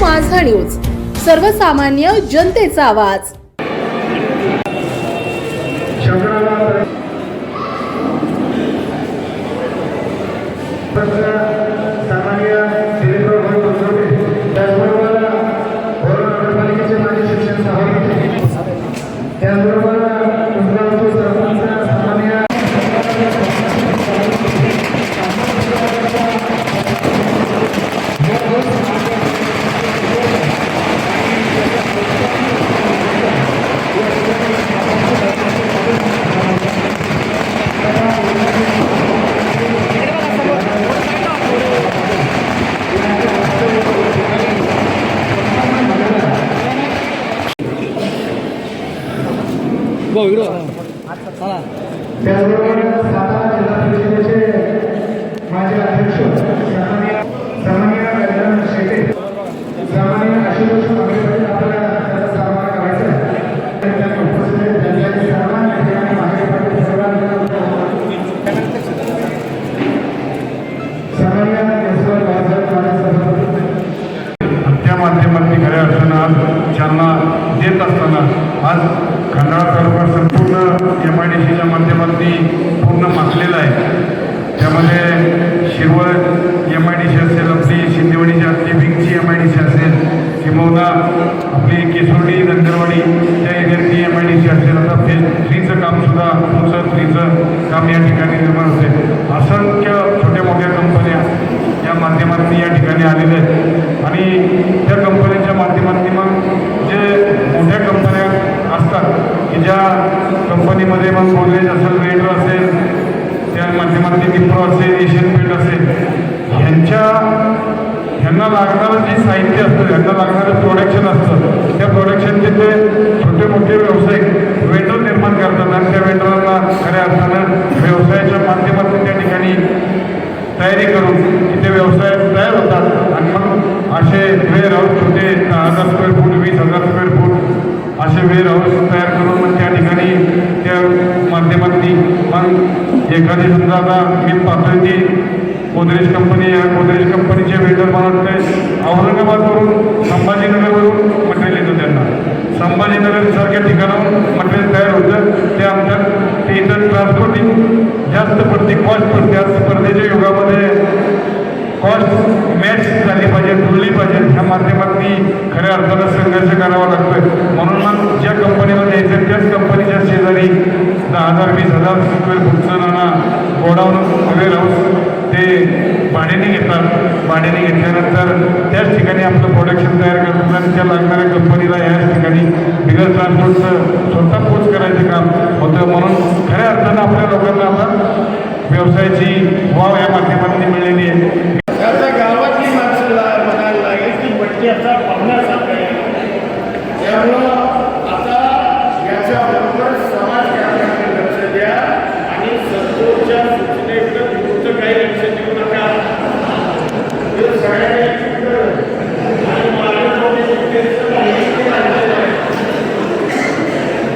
माझा न्यूज. सर्वसामान्य जनतेचा आवाज. सामान्य आज देत असताना आज खंडाळा तालुका संपूर्ण एम आय डी सीच्या माध्यमातून पूर्ण माखलेला आहे त्यामध्ये Shirwal M I D C असेल आपली शिंदेवाडीची आपली विंगची एम आय डी सी असेल किंबहुना आपली केसोडी नंदरवाडी त्या एरियातली एम आय डी सी असेल. आता फेज फ्रीचं कामसुद्धा तुमचं फ्रीचं काम या ठिकाणी निर्माण होते. असंख्य छोट्या मोठ्या कंपन्या या माध्यमातून या ठिकाणी आलेल्या आहेत. आणि त्या कंपन्यांच्या माध्यमातून मग जे मोठ्या कंपन्या असतात की ज्या कंपनीमध्ये मग गोदरेज असेल रेडर असेल त्या माध्यमातून विप्रो असेल एशियन पेंट असेल ह्यांच्या यांना लागणारं जे साहित्य असतं यांना लागणारं प्रोडक्शन असतं त्या प्रोडक्शनचे ते छोटे मोठे व्यावसायिक वेंडर निर्माण करतात आणि त्या वेंडरांना खऱ्या अर्थानं व्यवसायाच्या माध्यमातून त्या ठिकाणी तयारी करून तिथे व्यवसाय तयार होतात. आणि मग असे वेअर हाऊस छोटे दहा हजार स्क्वेअर फूट वीस हजार स्क्वेअर फूट असे वेअर हाऊस तयार करून मग त्या ठिकाणी त्या माध्यमातून मग एखादी समजा आता मी पाहतोय गोदरेज कंपनी या गोदरेज कंपनीचे वेदर मला औरंगाबादवरून संभाजीनगरवरून मटेरियल येतं त्यांना. संभाजीनगर सारख्या ठिकाणाहून मटेरियल तयार होतं. ते आमच्या ते इथं ट्रान्सपोर्टिंग जास्त पडते कॉस्ट पडते. आज स्पर्धेच्या युगामध्ये कॉस्ट मॅच झाली पाहिजे जुळली पाहिजे. ह्या माध्यमातनी खऱ्या अर्थानं संघर्ष करावा लागतोय. म्हणून मग ज्या कंपनीला द्यायचं त्याच कंपनीच्या शेजारी दहा हजार वीस हजार स्क्वेअर फूटचं नाना गोडाऊन वेअर हाऊस ते भाड्याने घेतात. भाड्याने घेतल्यानंतर त्याच ठिकाणी आपलं प्रोडक्शन तयार करतात आणि त्या लागणाऱ्या कंपनीला याच ठिकाणी बिगर ट्रान्सपोर्टचं स्वतः पोच करायचं काम होतं. म्हणून खऱ्या अर्थानं आपल्या लोकांना आता व्यवसायाची वाव या माध्यमातून मिळलेली आहे. आता गावातली माणसं म्हणायला लागेल की बट्टी आता पाहुण्यासारखं त्यामुळं आता याच्याबरोबर समाजकारणाकडे लक्ष द्या आणि संतोषच्या सूचनेकडे तुमचं काही लक्ष देऊ नका हे सगळ्यांनी ऐकलं. आणि माझ्याकडे उद्देश माहिती मांडलेलं आहे.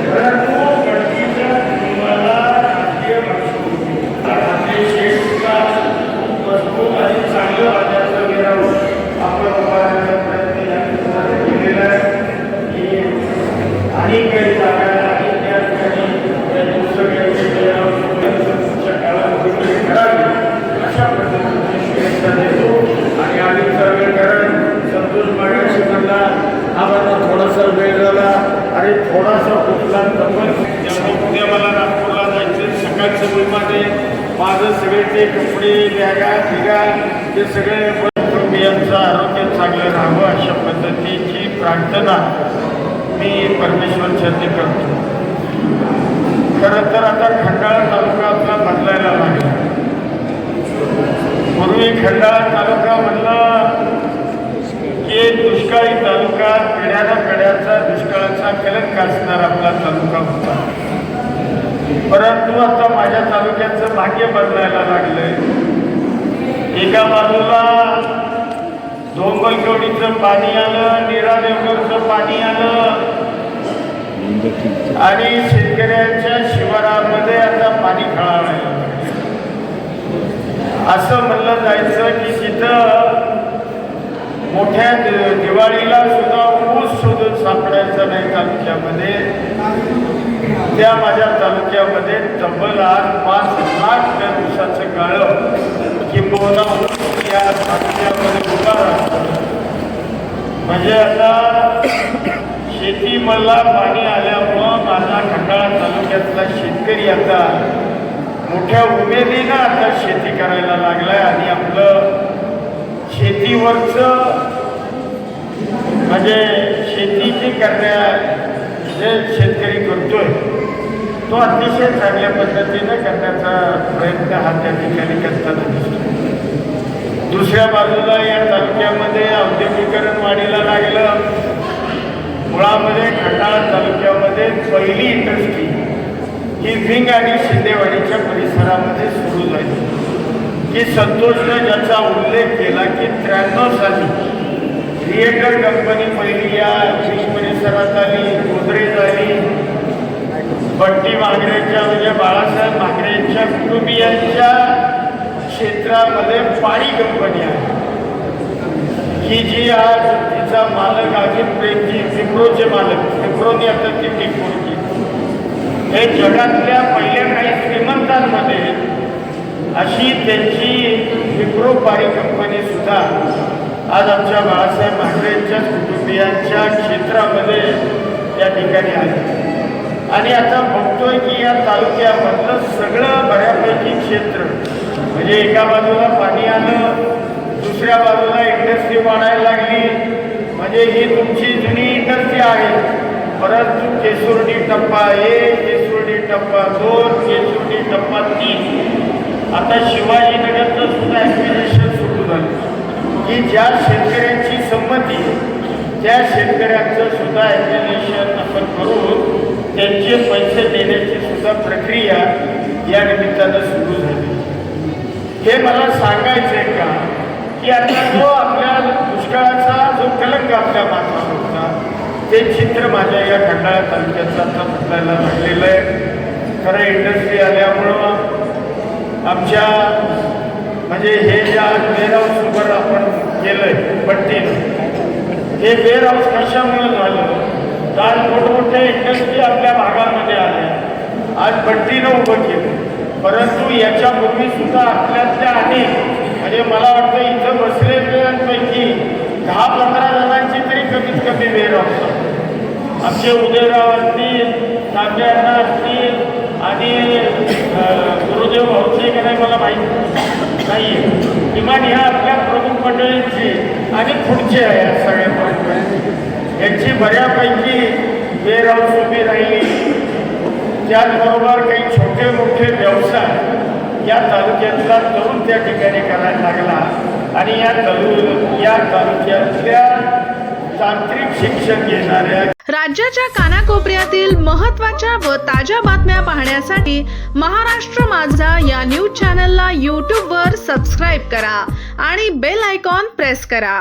परंतु पट्टीच्या नियमाला राजकीय भाषा आपले शेतका मजबूत आणि चांगलं वाटायचं गेलं आपण उभारण्याचा प्रयत्न या ठिकाणी केलेला आहे की अनेक काही जागा आणि त्या ठिकाणी त्या दुसरं काही पुढच्या काळामध्ये करावी अशा पद्धतीची शुभेच्छा देतो आणि आम्ही सर्वेकरण संतोष मागाशी म्हणला आम्हाला थोडासा वेळ झाला आणि थोडासा कुठला तब्बल त्यामुळे उद्या मला नागपूरला जायचं सकाळचं विमान आहे माझं सगळे ते बॅगा ते सगळे कुटुंबियांचं आरोग्य चांगलं राहावं अशा पद्धतीची प्रार्थना मी परमेश्वर चर्चे करतो खरं तर आता खंडाळा तालुका आपला बदलायला लागला पूर्वी खंडाळा तालुका म्हणलं की एक दुष्काळी तालुका पिढ्याला पिढ्याचा दुष्काळाचा कलंक असणार आपला तालुका होता परंतु आता माझ्या तालुक्याचं भाग्य बदलायला लागलंय. एका बाजूला डोंगरकवडीचं पाणी आलं नीरा पाणी आलं. आणि शेतकऱ्यांच्या शिवारामध्ये आता पाणी खळा नाही असं म्हणलं जायचं की तिथं मोठ्या दिवाळीला सुद्धा ऊस शोधून सापडायचा नाही तालुक्यामध्ये. त्या माझ्या तालुक्यामध्ये तब्बल आज पाच लाख टन ऊसाचं गाळं किंबहुना या तालुक्यामध्ये उभा म्हणजे आता शेती मला पाणी आल्यामुळं माझा खंडाळा तालुक्यातला शेतकरी आता मोठ्या उमेदीनं आता शेती करायला लागलाय आणि आपलं शेतीवरचं म्हणजे शेती जी करण्या जे शेतकरी करतोय तो अतिशय चांगल्या पद्धतीने करण्याचा प्रयत्न हा त्या ठिकाणी करताना दिसतो. दुसऱ्या बाजूला या तालुक्यामध्ये औद्योगिकरण वाढीला लागलं. मुळामध्ये खटाळ तालुक्यामध्ये पहिली इंडस्ट्री ही विंग आणि शिंदेवाडीच्या परिसरामध्ये सुरू झाली. की संतोषनं ज्याचा उल्लेख केला की त्र्याण्णव साली क्रिएटर कंपनी पहिली या विंग परिसरात आली गोदरेज आली बट्टी म्हणजे बाळासाहेब मागरेच्या कुटुंबियांच्या क्षेत्रामध्ये पाणी कंपनी आहे. की जी आज तिचा मालक अजित प्रेमजी विप्रोचे मालक विप्रोनी आता ती टिकून हे जगातल्या पहिल्या काही श्रीमंतांमध्ये अशी त्यांची विप्रो पाणी कंपनी सुद्धा आज आमच्या बाळासाहेब मांढरेंच्या कुटुंबियांच्या क्षेत्रामध्ये या ठिकाणी आहे. आणि आता बघतोय की या तालुक्यामधलं सगळं बऱ्यापैकी क्षेत्र म्हणजे एका बाजूला पाणी आलं दुसऱ्या बाजूला इंडस्ट्री वाढायला लागली. म्हणजे ही तुमची जुनी इंडस्ट्री आहे. परंतु केसुर्डी टप्पा एक केसुर्डी टप्पा दोन केसुर्डी टप्पा तीन. आता शिवाजीनगरचं सुद्धा ॲक्विजिशन सुरू झालं. की ज्या शेतकऱ्यांची संमती त्या शेतकऱ्यांचं सुद्धा ॲक्विजिशन आपण करून त्यांचे पैसे देण्याची सुद्धा प्रक्रिया या निमित्तानं सुरू झाली. हे मला सांगायचं आहे का की आता जो आपल्या दुष्काळाचा जो कलंक आपल्या माथावर होता ते चित्र माझ्या या खंडाळा तालुक्याचं आता बदलायला लागलेलं आहे. खरं इंडस्ट्री आल्यामुळं आमच्या म्हणजे हे जे आज आपण केलं आहे आपण केलंय हे वेअरहाऊस कशामुळं झालं? काल मोठमोठ्या इंडस्ट्री आपल्या भागामध्ये आल्या आज बट्टीनं उभं केलं. परंतु याच्यापूर्वी सुद्धा आपल्यातल्या अनेक म्हणजे मला वाटतं इथं बसलेल्यांपैकी दहा पंधरा जणांची तरी कमीत कमी वेळ असतो. आमचे उदयराव असतील तांब्यांना असतील आणि गुरुदेव भाऊचे का नाही मला माहीत नाही किमान ह्या आपल्या प्रमुख मंडळींची आणि पुढचे आहे या सगळ्या याची बऱ्यापैकी वेअर उभी राहिली. त्याचबरोबर काही छोटे मोठे व्यवसाय या तालुक्यातला तरुण त्या ठिकाणी करायला लागला. आणि या तरुण या तालुक्यातल्या तांत्रिक शिक्षण घेणाऱ्या राज्याच्या कानाकोपऱ्यातील महत्त्वाच्या व ताज्या बातम्या पाहण्यासाठी महाराष्ट्र माझा या न्यूज चॅनलला यूट्यूबवर सबस्क्राईब करा आणि बेल आयकॉन प्रेस करा.